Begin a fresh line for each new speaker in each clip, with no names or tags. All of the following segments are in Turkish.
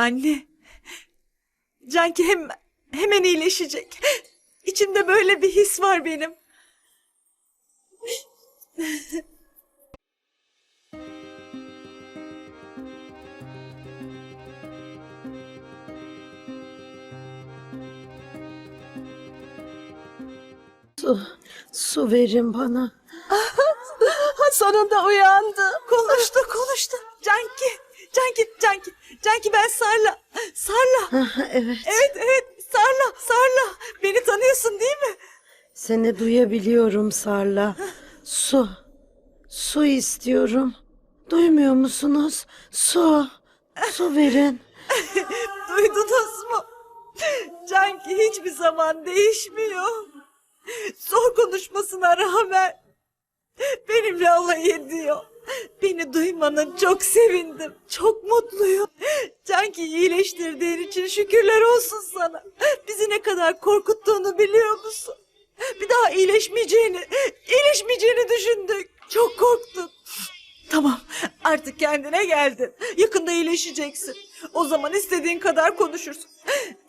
Anne. Canki hem, hemen iyileşecek. İçimde böyle bir his var benim.
Su, su verin bana.
Sonunda uyandı. Konuştu konuştu. Canki. Canki, Canki. Canki ben Sarla. Sarla.
Evet,
Evet evet Sarla. Sarla. Beni tanıyorsun değil mi?
seni duyabiliyorum Sarla. Su, su istiyorum. Duymuyor musunuz? Su, su verin.
Duydunuz mu? Canki hiçbir zaman değişmiyor. Zor konuşmasına rağmen benimle alay ediyor. Beni duymanın çok sevindim. Çok mutluyum. Canki iyileştirdiğin için şükürler olsun sana. Bizi ne kadar korkuttuğunu biliyor musun? Bir daha iyileşmeyeceğini, iyileşmeyeceğini düşündük. Çok korktuk. Tamam artık kendine geldin. Yakında iyileşeceksin. O zaman istediğin kadar konuşursun.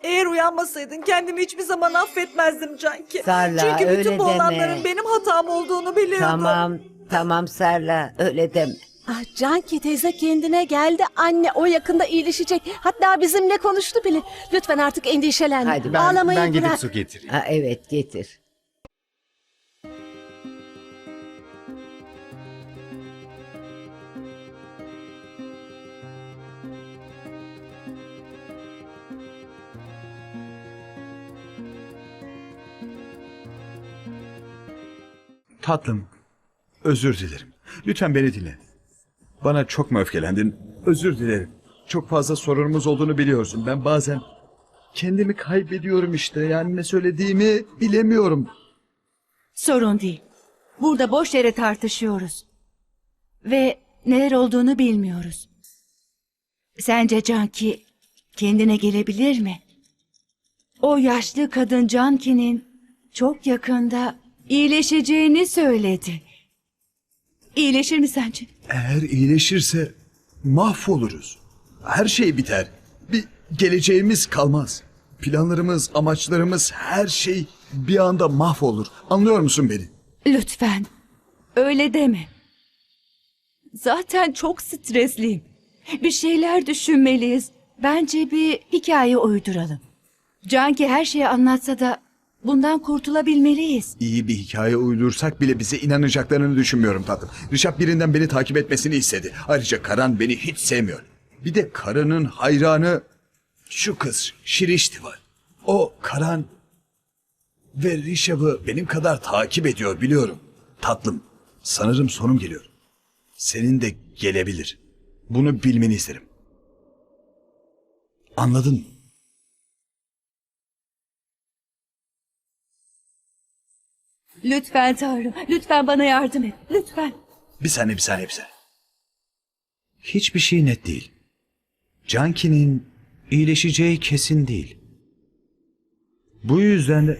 Eğer uyanmasaydın kendimi hiçbir zaman affetmezdim Canki.
Sarla,
Çünkü bütün
öyle
bu
deme.
olanların benim hatam olduğunu biliyordum.
Tamam, tamam Sarla öyle deme.
Ah, Canki teyze kendine geldi. Anne o yakında iyileşecek. Hatta bizimle konuştu bile. Lütfen artık endişelenme.
Hadi
Ben,
Ağlamayı
ben gidip
bırak.
su getireyim.
Ha, evet getir.
Tatlım, özür dilerim. Lütfen beni dinle. Bana çok mu öfkelendin? Özür dilerim. Çok fazla sorunumuz olduğunu biliyorsun. Ben bazen kendimi kaybediyorum işte. Yani ne söylediğimi bilemiyorum.
Sorun değil. Burada boş yere tartışıyoruz. Ve neler olduğunu bilmiyoruz. Sence Canki kendine gelebilir mi? O yaşlı kadın Canki'nin çok yakında iyileşeceğini söyledi. İyileşir mi sence?
Eğer iyileşirse mahvoluruz. Her şey biter. Bir geleceğimiz kalmaz. Planlarımız, amaçlarımız, her şey bir anda mahvolur. Anlıyor musun beni?
Lütfen. Öyle deme. Zaten çok stresliyim. Bir şeyler düşünmeliyiz. Bence bir hikaye uyduralım. Canki her şeyi anlatsa da bundan kurtulabilmeliyiz.
İyi bir hikaye uydursak bile bize inanacaklarını düşünmüyorum tatlım. Rişap birinden beni takip etmesini istedi. Ayrıca Karan beni hiç sevmiyor. Bir de Karan'ın hayranı şu kız Şirişti var. O Karan ve Rişap'ı benim kadar takip ediyor biliyorum. Tatlım sanırım sonum geliyor. Senin de gelebilir. Bunu bilmeni isterim. Anladın mı?
Lütfen Tanrım, lütfen bana yardım et. Lütfen.
Bir saniye bir saniye bir saniye. Hiçbir şey net değil. Canki'nin iyileşeceği kesin değil. Bu yüzden de...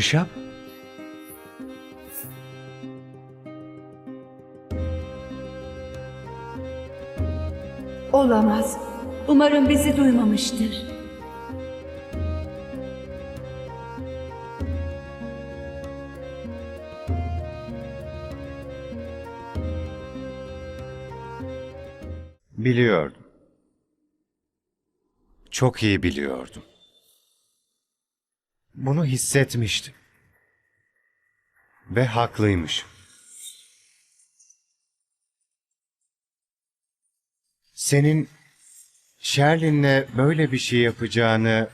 Rişap?
Olamaz. Umarım bizi duymamıştır.
Biliyordum. Çok iyi biliyordum. Bunu hissetmiştim. Ve haklıymışım. Senin Sherlin'le böyle bir şey yapacağını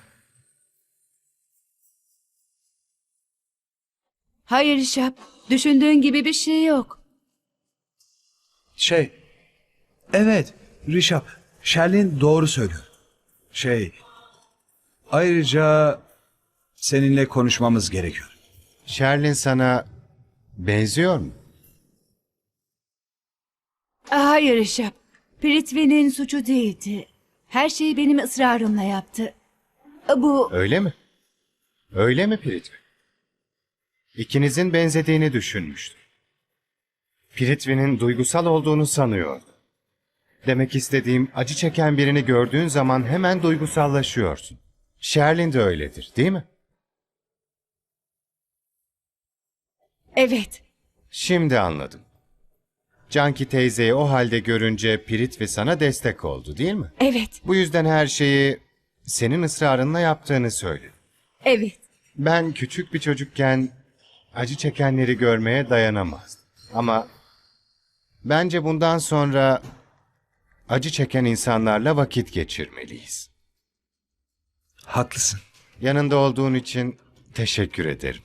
Hayır Şap, düşündüğün gibi bir şey yok.
Şey... Evet, Rişap. Sherlin doğru söylüyor. Şey... Ayrıca seninle konuşmamız gerekiyor.
Sherlin sana benziyor mu?
Hayır Şap, Pritvi'nin suçu değildi. Her şeyi benim ısrarımla yaptı. Bu
Öyle mi? Öyle mi Piritvi? İkinizin benzediğini düşünmüştüm. Piritvi'nin duygusal olduğunu sanıyordum. Demek istediğim acı çeken birini gördüğün zaman hemen duygusallaşıyorsun. Sherlin de öyledir değil mi?
Evet.
Şimdi anladım. Canki teyzeyi o halde görünce Piritvi sana destek oldu değil mi?
Evet.
Bu yüzden her şeyi senin ısrarınla yaptığını söyledi.
Evet.
Ben küçük bir çocukken acı çekenleri görmeye dayanamazdım. Ama bence bundan sonra acı çeken insanlarla vakit geçirmeliyiz.
Haklısın.
Yanında olduğun için teşekkür ederim.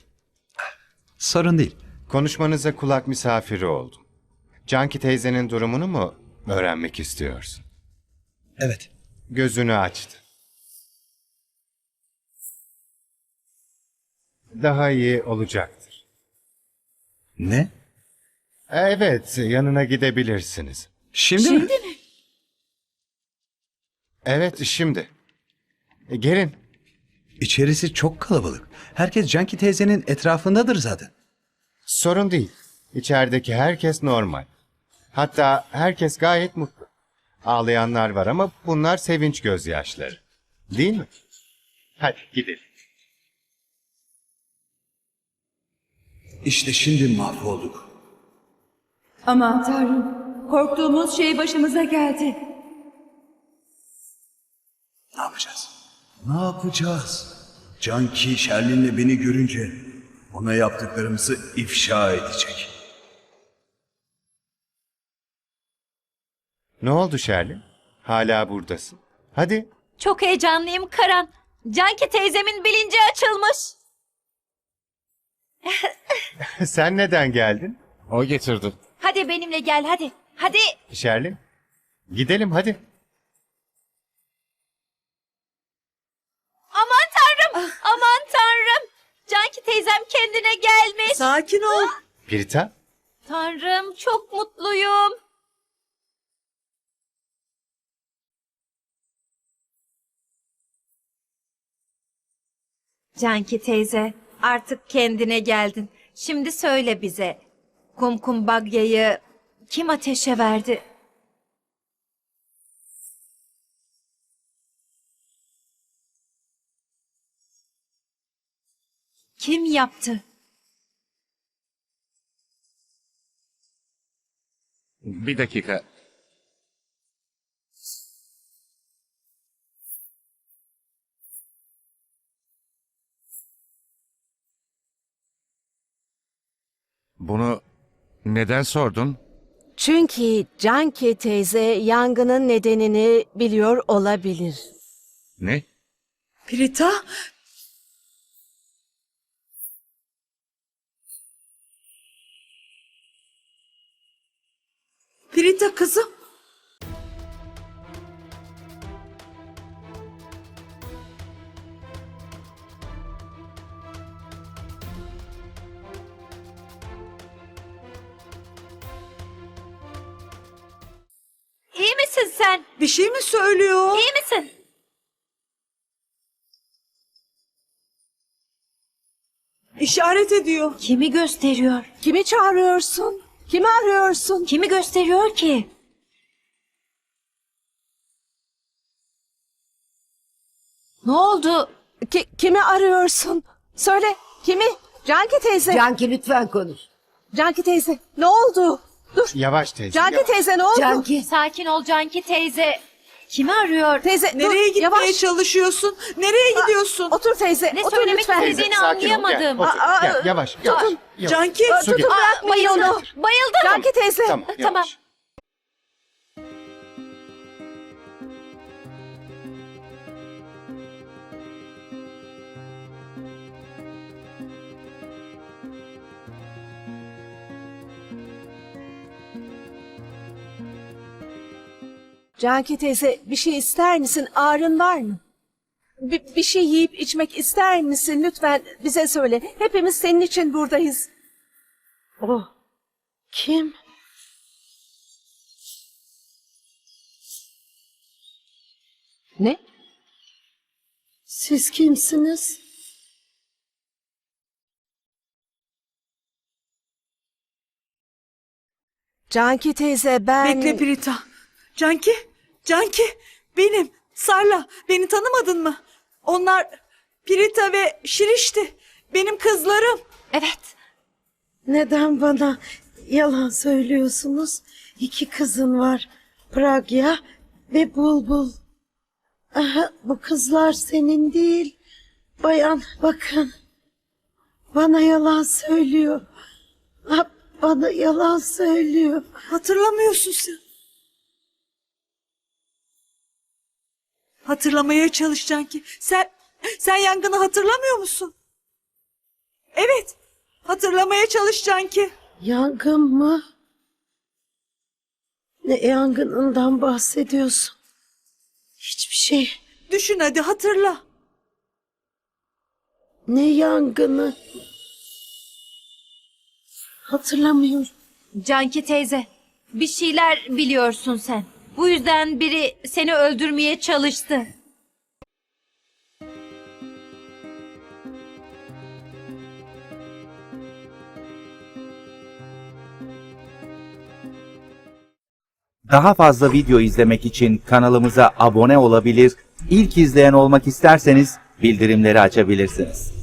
Sorun değil.
Konuşmanıza kulak misafiri oldum. Canki teyzenin durumunu mu öğrenmek istiyorsun?
Evet.
Gözünü açtı. Daha iyi olacaktır.
Ne?
Evet, yanına gidebilirsiniz.
Şimdi, mi?
Evet, şimdi. E, Gelin.
İçerisi çok kalabalık. Herkes Canki teyzenin etrafındadır zaten.
Sorun değil. İçerideki herkes normal. Hatta herkes gayet mutlu. Ağlayanlar var ama bunlar sevinç gözyaşları. Değil mi? Hadi gidelim.
İşte şimdi mahvolduk.
Aman tanrım. Korktuğumuz şey başımıza geldi.
Ne yapacağız? Ne yapacağız? Canki Şerlin'le beni görünce ona yaptıklarımızı ifşa edecek.
Ne oldu Şerlin? Hala buradasın. Hadi.
Çok heyecanlıyım Karan. Canki teyzemin bilinci açılmış.
Sen neden geldin?
O getirdi.
Hadi benimle gel hadi. Hadi.
Şerlin. Gidelim hadi.
Aman tanrım. Aman tanrım. Canki gelmiş.
Sakin ol.
Pirita.
Tanrım çok mutluyum. Canki teyze artık kendine geldin. Şimdi söyle bize. Kumkum bagyayı kim ateşe verdi? Kim yaptı?
Bir dakika. Bunu neden sordun?
Çünkü Canki teyze yangının nedenini biliyor olabilir.
Ne?
Prita. Prita kızım.
İyi misin sen?
Bir şey mi söylüyor?
İyi misin?
İşaret ediyor.
Kimi gösteriyor?
Kimi çağırıyorsun? Kimi arıyorsun?
Kimi gösteriyor ki? Ne oldu?
Ki- kimi arıyorsun? Söyle. Kimi? Canki teyze.
Canki lütfen konuş.
Canki teyze. Ne oldu? Dur.
Yavaş teyze.
Canki
yavaş.
teyze ne oldu?
Canki.
Sakin ol Canki teyze. Kimi arıyor?
Teyze
Nereye
dur.
gitmeye
Yavaş.
çalışıyorsun? Nereye gidiyorsun?
Otur teyze.
Ne
Otur
söylemek
lütfen.
istediğini
Teyze, sakin ol, gel,
anlayamadım.
otur,
Aa,
gel, yavaş, yavaş. yavaş.
Canki.
Su
Tutun bırakmayın
bayıldım.
onu.
Bayıldım.
Canki teyze.
Tamam,
Tamam.
yavaş.
Canki teyze bir şey ister misin? Ağrın var mı? Bir, bir şey yiyip içmek ister misin? Lütfen bize söyle. Hepimiz senin için buradayız.
O kim?
Ne?
Siz kimsiniz?
Canki teyze ben...
Bekle Prita. Canki, Canki benim. Sarla beni tanımadın mı? Onlar Prita ve Şirişti. Benim kızlarım.
Evet.
Neden bana yalan söylüyorsunuz? İki kızın var. Pragya ve Bulbul. Aha, bu kızlar senin değil. Bayan bakın. Bana yalan söylüyor. Ha, bana yalan söylüyor.
Hatırlamıyorsun sen. Hatırlamaya çalış Canki. Sen, sen yangını hatırlamıyor musun? Evet. Hatırlamaya çalış Canki.
Yangın mı? Ne yangınından bahsediyorsun? Hiçbir şey.
Düşün hadi hatırla.
Ne yangını? Hatırlamıyorum.
Canki teyze, bir şeyler biliyorsun sen. Bu yüzden biri seni öldürmeye çalıştı.
Daha fazla video izlemek için kanalımıza abone olabilir, ilk izleyen olmak isterseniz bildirimleri açabilirsiniz.